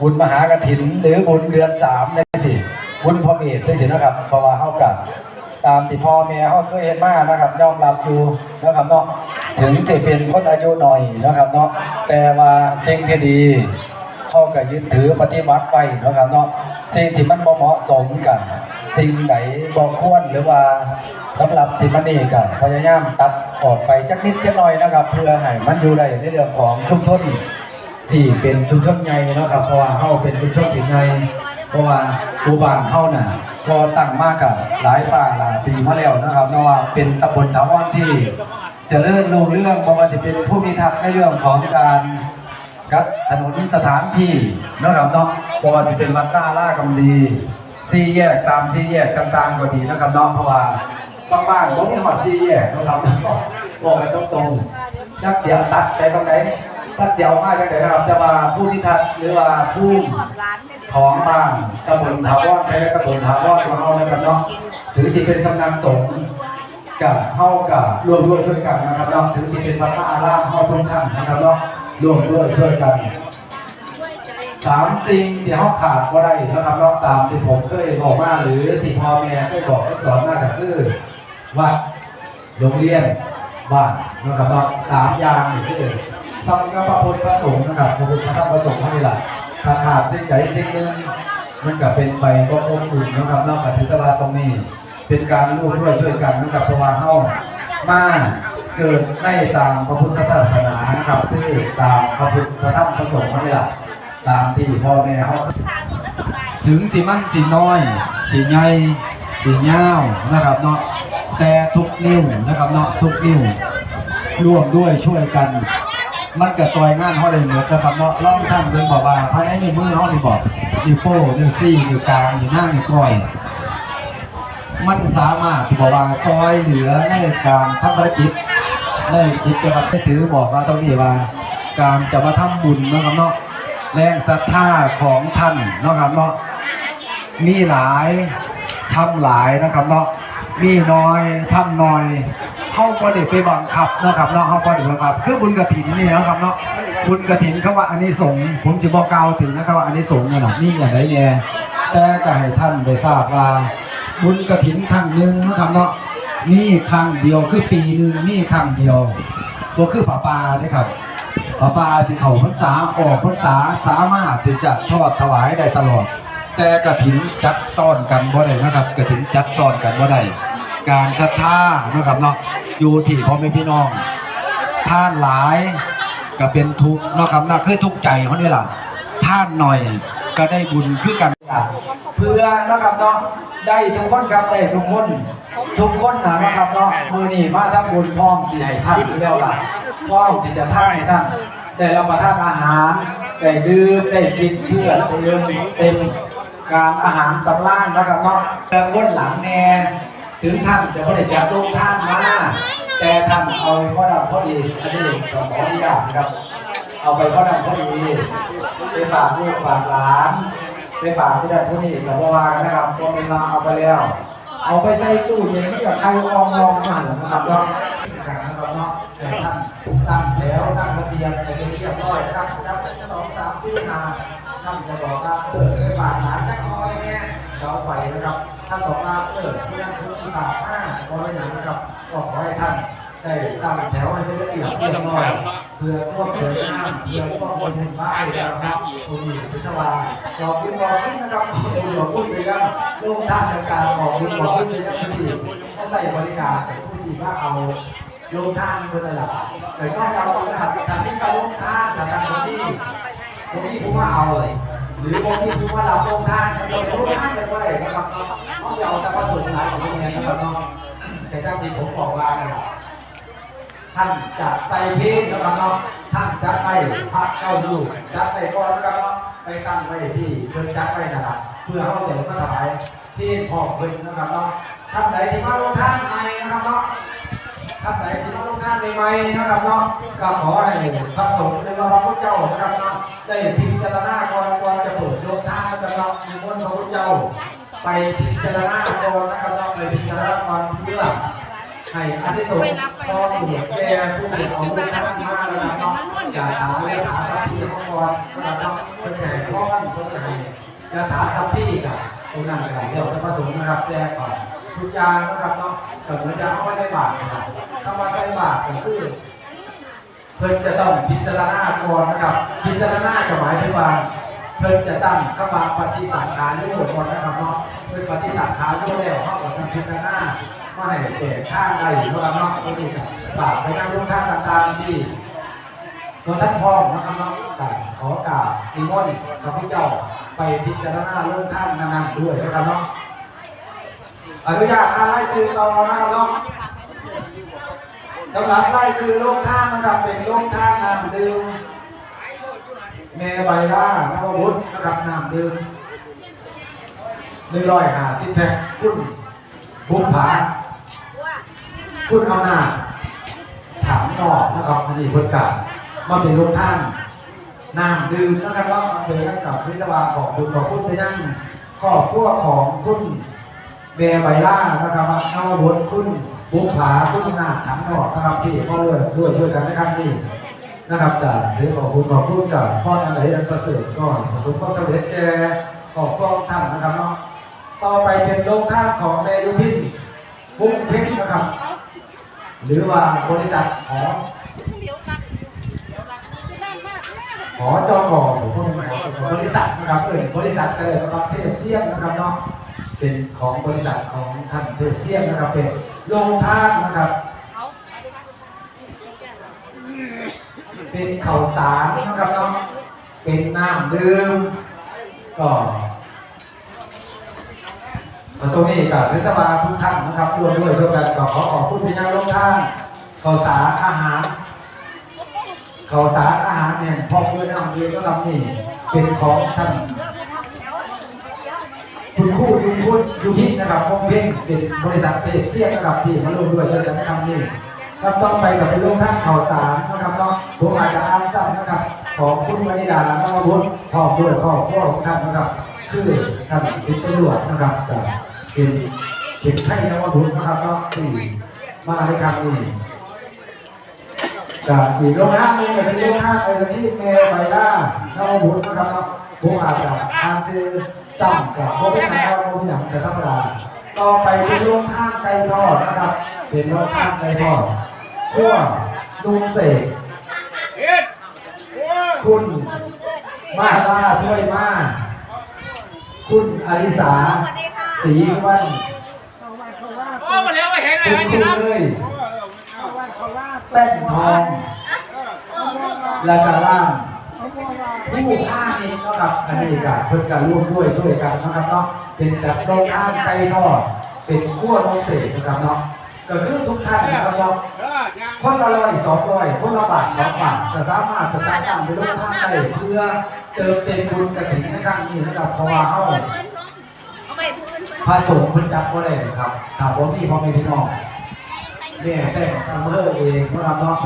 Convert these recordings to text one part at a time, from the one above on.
บุญมหากฐิน หรือบุญเดือนสามนี่สิบุญพระเมธนี่สินะครับเพราะว่าเฮากับตามที่พ่อแม่เฮาเคยเห็นมานะครับยอมรับอยู่นะครับเนาะถึงจะเป็นคนอายุหน่อยนะครับเนาะแต่ว่าสิ่งที่ดีเฮาก็ยึดถือปฏิบัติไปนะครับเนาะสิ่งที่มันเหมาะสมกับสิ่งไหนบ่ควรหรือว่าสำหรับที่มันนี่ก็พยายามตัดออกไปจักนิดจักหน่อยนะครับ เพื่อให้มันอยู่ได้ในเรื่องของชุมชน ที่เป็นชุมชนใหญ่เนาะครับเพราะว่าเฮาเป็นชุมชนที่ใหญ่เพราะว่าหมู่บ้านเฮาน่ะก็ตั้งมากกับหลายป่าหลายปีมาแล้วนะครับเนาะว่าเป็นตำบลถาวรที่เจริญรุ่งเรื่องบ่ว่าจะเป็นผู้มีทักษ์ในเรื่องของการกัดถนนสถานที่นะครับเนาะบ่ว่าจะเป็นวัดหน้าล่ากำดีสี่แยกตามสี่แยกต่างๆก็ดีนะครับเนาะเพราะว่าบางบ้านบ่มีฮอดสี่แยกนะครับบอกกันตรงๆจักเสียตัดไปตรงไหน ถ้าเจียวมากจังเลยนะครับจะว่าผู้พิทักษ์หรือว่าผู้ของบ้านตำบลถาวรแพ้ตำบลถาวรของเรานะครับเนาะถือที่เป็นสำนักสงฆ์กับเฮากับร่วมด้วยช่วยกันนะครับเนาะถือที่เป็นพระธาตุอารามเฮาทุกท่านนะครับเนาะร่วมด้วยช่วยกันสามสิ่งที่เฮาขาดบ่ได้นะครับเนาะตามที่ผมเคยบอกมาหรือที่พ่อแม่เคยบอกสอนมาก็คือวัดโรงเรียนบ้านนะครับเนาะสามอย่างนี่คือ สังฆพระพุทธพระสงฆ์นะครับพระพุทธพระธรรมพระสงฆ์นี่แหละถ้าขาดสิ่งใดสิ่งหนึ่งมันก็เป็นไปก็คงอุ่นนะครับนอกจากที่สลาตรงนี้ เป็นการร่วมด้วยช่วยกันนะครับเพราะว่าเฮามาเกิดในตามพระพุทธศาสนานะครับที่ตามพระพุทธพระธรรมพระสงฆ์นี่แหละตามที่พ่อแม่เฮาถึงสีมันสีน้อย สีใหญ่สียาวนะครับเนาะแต่ทุกนิ้วนะครับเนาะทุกนิ้วร่วมด้วยช่วยกัน มันก็ซอยงานเขาได้เหมือนนะครับเนาะลองทำเพิ่นบอกว่าภายในนิ้วมือเขานี่บอกนิ้วโป้นิ้วซี่นิ้วกลางนิ้วหน้านิ้วก้อย มันสามารถที่บอกว่าซอยเหลือในการทำภารกิจในกิจกรรมที่ถือบอกว่าตรงนี้ว่า การจะมาทำบุญนะครับเนาะแรงศรัทธาของท่านนะครับเนาะมีหลายทำหลายนะครับเนาะมีน้อยทำน้อย เข้าประเด็ไปบังคับนะครับเนาะเข้าประเด็บังคับ คือบุญกระถินนี่นะครับเนาะบุญกระถินเขาว่าอันนี้สงผมจะบอกกล่าวถึงนะครับว่าอันนี้สงเนี่ยนะนี่อย่างไรเนี่ยแต่ก็ให้ท่านได้ทราบว่า บุญกระถินครั้งหนึ่งนะครับเนาะนี่ครั้งเดียวคือปีหนึ่งนี่ครั้งเดียวก็คือป่าปาเด้ครับป่าปาสิเขาพรรษาออกพรรษาสามารถที่จะทอดถวายได้ตลอด แต่กระถินจัดซ่อนกันบ่ได้นะครับกระถินจัดซ่อนกันบ่ได้ การศรัทธานะครับเนาะอยู่ที่พ่อแม่พี่น้องท่านหลายก็เป็นทุกข์เนาะครับนะคือทุกข์ใจเขานี่ล่ะท่านหน่อยก็ได้บุญคือกัน เพื่อนะครับเนาะได้ทุกคนครับได้ทุกคน ทุกคนนะนะครับเนาะมือนี่มาทำบุญพร้อมที่ให้ท่านแล้วล่ะพร้อมที่จะท่านให้ท่านได้รับประทานอาหารได้ดื่มได้กินเพื่อเติมเต็มการอาหารสำราญนะครับเนาะแต่คนหลังแน่ ถึงท่านจะไม่ได้จัดลงท่านมาแต่ท่านเอาไปพ่อดำพอดีอันนี้ขอขออนุญาตนะครับ เอาไปพ่อดำพอดีไปฝากลูกฝากหลานไปฝากผู้ใดผู้นี้กับว่ากันนะครับพอเป็นมาเอาไปแล้ว เอาไปใส่ตู้เย็นไม่กับใครอองลองมาหรอนะครับเนาะนะครับเนาะแต่ท่านตั้งแถวตั้งระเบียบแต่เป็นเรียบร้อยนะครับนับสองสามสี่ห้าท่านจะบอกว่าเออไปฝากหลานจักหน้อยเนี่ยเราไปนะครับ ท่านบอกว่าเออเพื่อนผู้ที่ฝากห้าขอให้หนักับก็ขอให้ท่านได้ตั้งแถวให้เป็นระเบียบเรียบร้อยเพื่อพวกเสริมน้ำเพื่อพวกคนเห็นบ้านนะครับคุณหญิงพิศวาขอบคุณขอบคุณนะครับคุณขอบคุณไปยังลูกท่านในการขอบคุณขอบคุณไปยังผู้ที่เขาใส่บริการผู้ที่ว่าเอาโรงทานคนละหลักแต่นอกจากเรานะครับทางที่เราโรงทานแต่ทางคนที่คนที่ผู้ว่าเอาเลยหรือคนที่ผู้ว่าเราโรงทานเราโรงทานเลย นะครับเนาะแต่เจ้าที่ผมบอกว่านะครับท่านจะใส่เพลงนะครับเนาะท่านจะไปพักเข้าดูจัดไปก่อนนะครับเนาะไปตั้งไว้ที่เพิ่นจัดไว้นะครับเพื่อเขาจะมาถวายที่พ่อเพิ่นนะครับเนาะท่านไหนที่มาลงท่านใหม่นะครับเนาะท่านไหนที่มาลงท่านใหม่ๆนะครับเนาะก็ขอให้พระสงฆ์หรือว่าพระพุทธเจ้านะครับเนาะได้พิจารณาก่อนก่อนจะเปิดลงท่านนะครับเนาะมีคนพระพุทธเจ้า ไปพิจารณาก่อนนะครับเนาะไปพิจารณาก่อนเพื่อให้อันที่สุดพอผู้แก่ผู้เด็กของลูกท่านมาแล้วนะเนาะอย่าถามเลยถามที่เขาก่อนนะครับเนาะเป็นแก่พ่อรเพื่อให้จะถามทัพพี่กับตรงนั้นกันเดี๋ยวจะผสมนะครับแจกก่อนทุกอย่างนะครับเนาะก็เหมือนจะเอาไว้ใส่บาตรนะครับถ้ามาใส่บาตรก็คือเพิ่นจะต้องพิจารณาก่อนนะครับ พิจารณาจะหมายถึงว่า เพิ่นจะตั้งขบาปฏิสังขารยุก่อนนะครับเนาะเพิ่นปฏิสังขารยุแล้วเขาก็ต้องพิจารณาว่าให้เกิดข้างใดหรือว่าเนาะตรงนี้ก็ฝากไปนั่งลูกค้างต่างๆที่ตัวท่านพ่อนะครับเนาะขอกราบนิมนต์พระพุทธเจ้าไปพิจารณาเรื่องท่านนั้นๆด้วยนะครับเนาะอนุญาตอ่านรายชื่อต่อนะครับเนาะสำหรับไล่ซื้อโลกท่านะครับเป็นโลกท่าน้ำดื่ม เมใบล่านววุฒินะครับน้ำดื่มหนึ่งร้อยห้าสิบแพ็คคุณบุกผาคุณเอาหน้าถามนอกนะครับอันนี้คนกามาเป็นโลกท่านน้ำดื่มนะครับว่ามาเป็นนั่งกับพิจารณาของคุณของคุณไปนั่งครอบครัวของคุณเมใบล่านะครับนววุฒิคุณบุกผาคุณหน้าถามนอกนะครับที่พ่อเลยช่วยช่วยกันนะครับนี่ นะครับแต่ถือขอบคุณขอบคุณกับพ่ออะไรอันประเสริฐก็ประสบความสำเร็จแก่ขอบคุณท่านนะครับเนาะต่อไปเป็นโรงท่าของเมยุพินพุ่งเพชรนะครับ หรือว่าบริษัทหอหอจอกอผมพูดไม่ถูกบริษัทนะครับเออบริษัทก็เลยนะครับเทพเชียงนะครับเนาะเป็นของบริษัทของท่านเทพเชียงนะครับเป็นโรงท่านะครับ เป็นข่าวสารนะครับเนาะเป็นน้ำดื่มก็ตรงนี้กับเทศบาลทุกท่านนะครับร่วมด้วยช่วยกันก็ขอขอบคุณพี่น้องทุกท่านข่าวสารอาหารข่าวสารอาหารเนี่ยพอเพื่อนน้ำดื่มก็ทำนี่เป็นของท่านคุณคู่ยูคุณยูพินะครับพงเพ่งเป็นบริษัทเปรียบเทียนะครับที่มาร่วมด้วยช่วยกันทำนี่ ครับต้องไปกับเป็นโรงท่านข่าวสารนะครับเนาะผมอาจจะอ่านซ้ำนะครับ ของคุณวนิดาและนวพุทธขอบด้วยขอบพ่อของท่านนะครับ คือท่านสิทธิ์ตำรวจนะครับกับเป็นเป็นไทยนวพุทธนะครับเนาะที่มาในครั้งนี้จากอีกโรงงานนึงเนี่เป็นโรงงานไอศครีมเมย์ไบล่าน้องบุญนะครับเนาะผมอาจจะอ่านซื้อจำกับโมเป็นทางโมเป็นอย่างแต่ธรรมดาต่อไปเป็นโรงท่านไก่ทอดนะครับ เป็นโรงท่านไก่ทอด ขั้วดุงเสกคุณมาล่าช่วยมา คุณอลิสาศรีสุวรรณโอ้มาแล้วมาเห็นอะไรคุณนี่คุณครับเลยแป้นทองและการล่างผู้ฆ่าเองเนาะครับอันนี้กับเพื่อนกันร่วมด้วยช่วยกันนะครับเนาะเป็นกับโรงทานไก่ทอดเป็นขั้วน้องเสกนะครับเนาะก็คือทุกท่านนะครับเนาะ คนละร้อยสองร้อยคนละบาทสองบาทจะสามารถจะตั้งตั้งเป็นโรงทานได้เพื่อเติมเต็มบุญกระถิ่นในครั้งนี้นะครับเพราะว่าเขาพระสงฆ์เพิ่นจับก็ได้ครับถ้าผมมีพ่อแม่พี่น้องเนี่ยแต่อำเภอเองนะครับเนาะ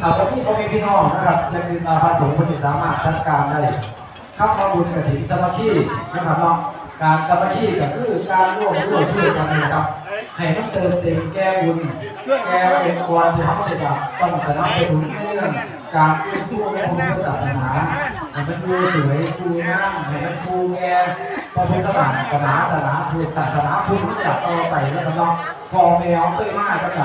แต่พอพี่พ่อแม่พี่น้องนะครับจะคือมาพระสงฆ์คนที่สามารถจัดการได้ข้าพบุญกระถิ่นสมัคคีนะครับเนาะการสมัคคีก็คือการร่วมด้วยช่วยกันนะครับ ให้มันเติมเต็มแก้บุญแก้เป็นควรที่เขาจะแบบต้องสนับสนุนในเรื่องการเอื้อชู้ในพุทธศาสนาให้มันดูสวยดูงามให้มันดูแก่พระพุทธศาสนาศาสนาพุทธศาสนาพุทธมันจะต่อไปนะครับเนาะพ่อแม่เคยมาจากไหน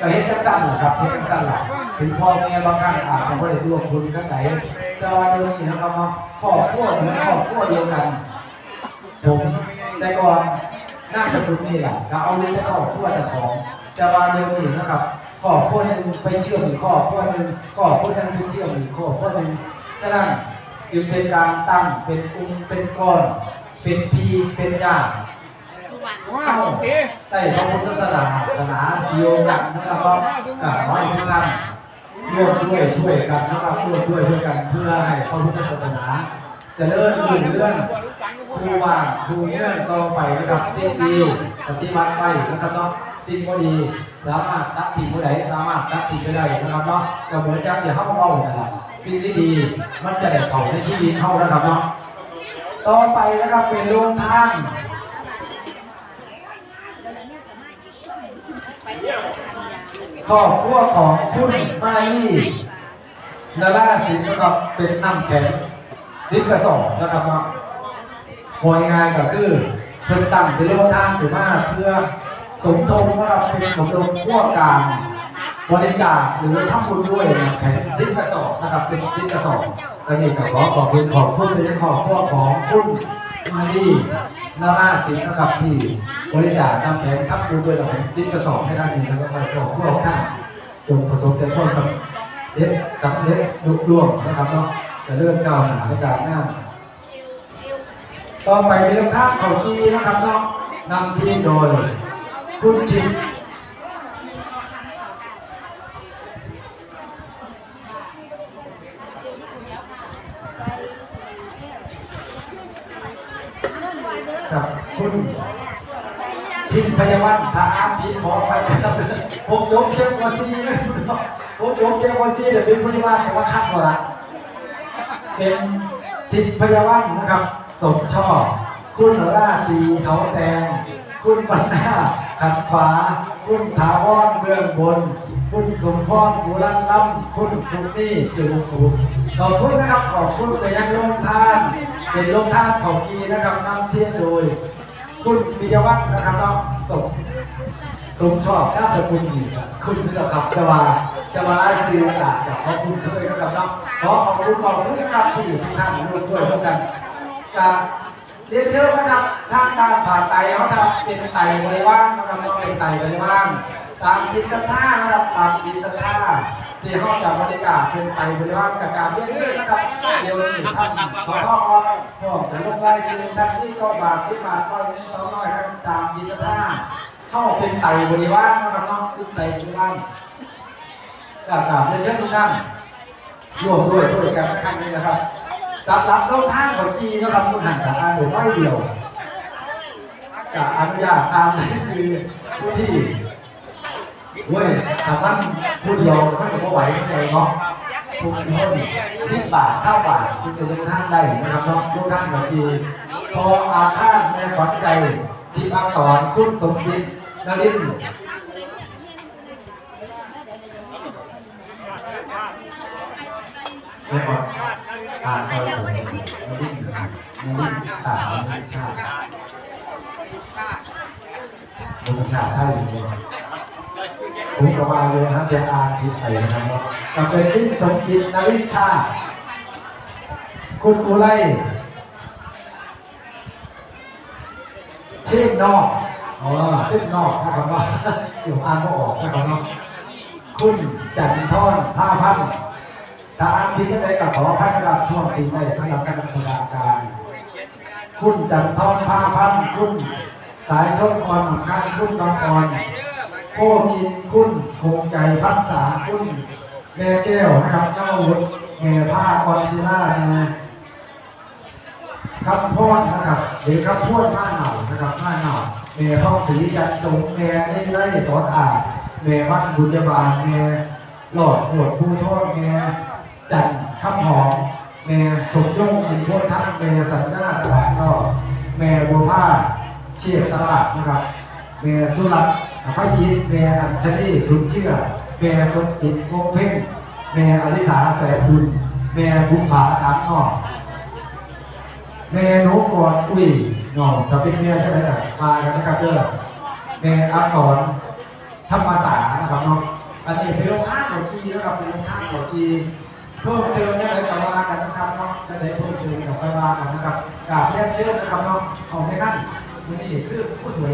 ก็เฮ็ดจังซั่นแหละครับเฮ็ดจังซั่นแหละถึงพ่อแม่บางครั้งอาจจะบ่ได้ร่วมบุญกันไหนแต่ว่าเดี๋ยวนี้นะครับเนาะครอบครัวเหมือนครอบครัวเดียวกันผมแต่ก่อน หน้าสกุลนี่แหละก็เอาเรื่องครอบครัวแต่ของแต่ว่าเดี๋ยวนี้นะครับครอบครัวหนึ่งไปเชื่อมอีกครอบครัวหนึ่งครอบครัวหนึ่งไปเชื่อมอีกครอบครัวหนึ่งฉะนั้นจึงเป็นการตั้งเป็นองค์เป็นก้อน เป็นพีเป็นญาติว้าวโอเคใต้พระพุทธศาสนาศาสนาเดียวกันนะครับก็กราบไหว้ทุกท่านร่วมด้วยช่วยกันนะครับร่วมด้วยช่วยกันเพื่อให้พระพุทธศาสนาเจริญรุ่งเรือง ครูว่าครูเนื่องต่อไปนะครับสิ่งดีปฏิบัติไปนะครับเนาะสิ่งบ่ดี สามารถตัดทิ้งผู้ใดสามารถตัดทิ้งไปได้นะครับเนาะก็เหมือนกับที่เขาเล่านะครับสิ่งที่ดีมันจะได้เข้าในชีวิตเขานะครับเนาะต่อไปนะครับเป็นโรงทานครอบครัวของคุณมาลีนาราศิลป์นะครับเป็นน้ำแข็งสิบกระสอบนะครับเนาะ หวยงานก็คือเพิ่นตั้งเป็นโรงทานหรือว่าเพื่อสมทบว่าเป็นสมทบพวกการบริจาคหรือทำบุญด้วยนะแผ่นสิบกระสอบนะครับเป็นสิบกระสอบก็นี่ก็ขอขอบคุณขอบคุณเป็นขอบพวกของคุณมาดีนาราศิลป์นะครับที่บริจาคนำแผงทำบุญด้วยแผ่นสิบกระสอบให้ท่านนี้แล้วก็ขอพวกท่านจงประสบแต่ความสำเร็จสำเร็จลุล่วงนะครับเนาะจะเลื่อนก้าวหน้าในการหน้า ต่อไปเป็นเรื่องข้างเขาจีนะครับเนาะนำทีมโดย คุณทิพย์กับคุณทิมพยาวันทางอาพีขอไปนะครับผมยกเพียงวาซีนะผมยกเพียงวาซีเดี๋ยวเป็นพยาบาลแต่ว่าคัดก่อนละเป็นทิพยาวันนะครับ สมชอบ คุณราตีเขาแดงคุณปัญหาขัดขวา คุณถาวรเมืองบน คุณสมพรบุรันล้ำคุณสุนี่จูภูขอบคุณนะครับขอบคุณไปยังโรงทาน เป็นโรงทานของกีนะครับนำเทียนโดย คุณปิยวัฒน์นะครับเนาะสมสมชอบน่าสกุลอีกคุณนี่แหละครับจะมาจะมาไล่ซื้อตลาดจากขอบคุณด้วยนะครับเนาะขอขอบคุณขอบคุณนะครับที่ทุกท่านร่วมด้วยช่วยกัน จะเรียนเชิญนะครับทางการผ่าไตเขาทำเป็นไตบริวารนะครับเนาะเป็นไตบริวารตามจิตศรัทธานะครับตามจิตศรัทธาที่เขาจะบริการเป็นไตบริวารกับการเรียนเชิญนะครับเดี๋ยวนี้ท่านขอพ่อพ่อจะลงไล่ซื้อท่านที่ก็บาทสิบบาทก็ยังสองร้อยครับตามจิตศรัทธาเข้าเป็นไตบริวารนะครับเนาะเป็นไตบริวารจากกาบเรียนเชิญทุกท่านร่วมด้วยช่วยกันครั้งนี้นะครับ สำหรับโรงทานของจีนนะครับทุกท่านกับอาหรือไม่เดียวกับอนุญาตตามนังสือผู้ที่เว้ยถามว่าผู้เดียวไม่จะไหวไม่ไหวเนาะทุกคนสิบบาทเท่าบาทคุณจะเดินทางได้นะครับเนาะโรงทานของจีนพออาฆาตแม่ขวัญใจที่อักษรคุณสมจิตนลินทร์ไม่ออกอ่านซอยผมนลินทร์นลินทร์สาวนลินทร์สาวผมสาเท่าอยู่เลยผมก็มาเลยครับจะอ่านที่ไทยนะครับกับเป็นคุณสมจิตนลินทร์ชาคุณอุไรเช่นนอกอ๋อเส้นนอกนะครับว่าอยู่อ่านก็ออกนะครับเนาะคุณจันทร์ท่าพันธ์ ถ้าอ่านที่นี่ได้กับขอพันกับช่วงตีได้สำหรับการดำเนินการคุณจันทร์ท่าพันคุณสายชนอ่อนคันคุณบางอ่อนโคกินคุณคงใจพักษาคุณแม่แก้วนะครับเจ้าวุฒิแม่ผ้าออนซิล่านะคำพูดนะครับหรือคำพูดหน้าเหน่านะครับหน้าเหน่าเมย์ท้องสีจันทรงเมย์ได้ได้สอนอ่านเมย์วัดบุญญาบาลเมย์หลอดขวดผู้โทษเมย์ จันทร์คำหอมเมย์สมยงอินโพทัศน์เมย์สัญญาสลาดก็เมย์บัวผ้าเชียตลาดนะครับเมย์สุรัตไฟจิตเมย์อัญชลีทุนเชื่อเมย์สมจิตวงเพ่งเมย์อลิสาแสบบุญเมย์บุญผาถามนอกเมนูก่อนอุ้ยหน่อจะเป็นเมียใช่ไหมล่ะมากันนะครับเด้อเมอักษรธรรมศาสตร์นะครับเนาะอันนี้เป็นโรงท่าของจีนะครับเป็นโรงท่าของจี เพิ่มเติมเนี่ยอะไรกับว่ากันนะครับเนาะจะได้เพิ่มเติมกับไฟว่ากันนะครับกราบเรียนเชิญนะครับเนาะเอาไม่นั่นวันนี้คือผู้สวย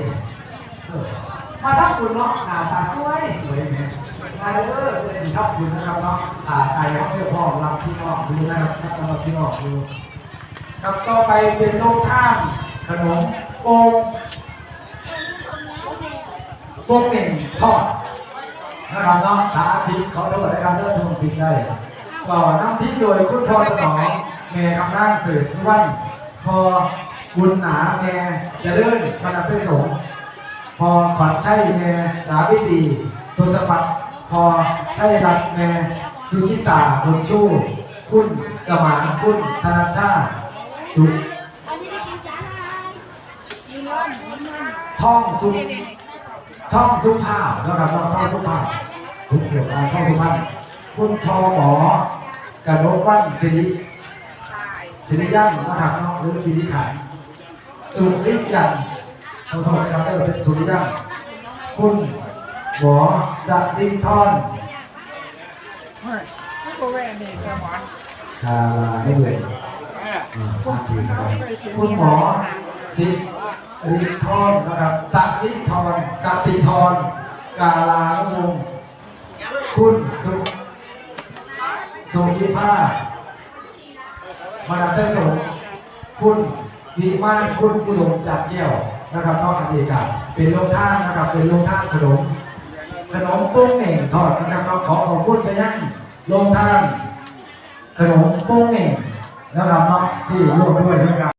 มาทักคุณเนาะหน้าตาสวยสวยไหมมาเด้อเป็นทักคุณนะครับเนาะอ่าใจเขาเพื่อพ่อรับพี่น้องดูนะครับรับพี่น้องดูครับต่อไปเป็นโลกท่ามขนมโป่งโป่งหนึ่งทอดนะครับเนาะหาทิพย์ขาโทษนะครับเริ่มทงทิพย์ได้ ก็น้ำทิพย์โดยคุณพ่อสนองแม่คำนั่งสืบทุวันพอบุญหนาแม่จะเลื่อนบรรดาพิสงฆ์พอขวัญชัยแม่สาวิตรีตุตปัตพอชัยรัตน์แม่สุจิตาบุญชูคุณสมานคุณธนาชาติสุอันนี้ได้กินจ้ามีเงินมีเงินท่องสุท่องสุภาพนะครับว่าท่องสุภาพทุกเกี่ยวกับท่องสุภาพ คุณพอหมอกระโดดวันสิริสิริยันนะครับเนาะหรือสิริขันสุริยันขอโทษนะครับได้เป็นสุริยันคุณหมอสรินทรก็แว่นี่สมอนคาลาไม่เลยอืมอ่านถูกนะครับคุณหมอสิริธรนนะครับสัริธรสัสิธรกาลานุวงคุณสุ สุริภาพมาดามเต้สงคุณดีมากคุณกุลงจากเกี่ยวนะครับนอกจากนี้ครับเป็นโรงท่านนะครับเป็นโรงท่านขนมขนมปุ้งเหน่งทอดนะครับเราขอขอบคุณไปยังโรงท่านขนมปุ้งเหน่งนะครับเนาะที่ร่วมด้วยนะครับ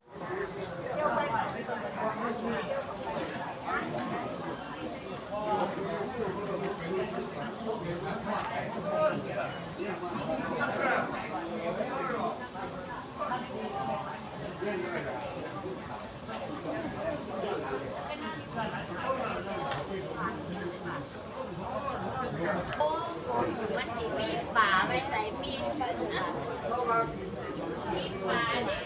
มันสีมีดป่าไว้ใส่มีดมันอะมีดป่าเนี่ย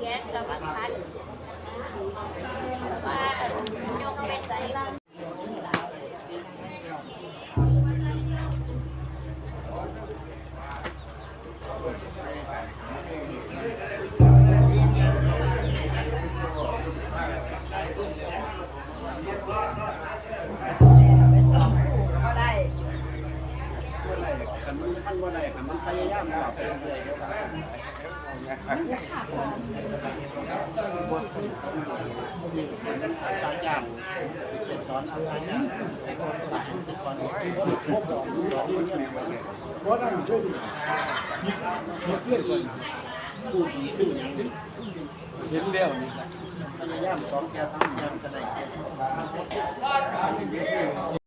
แก๊สกับอัคันว่า ยกไปใส่ ได้คันมันพยายามสอบไปเรื่อยๆเดี๋ยวก็อาจารย์จ้างไปสอนอาจารย์จ้างไปสอนสอนเรื่องบ่ได้ช่วยเพื่อนก่อนพูดดีขึ้นอย่างนี้เห็นแล้วนี่พยายามสองแก้วทำแก้วก็ได้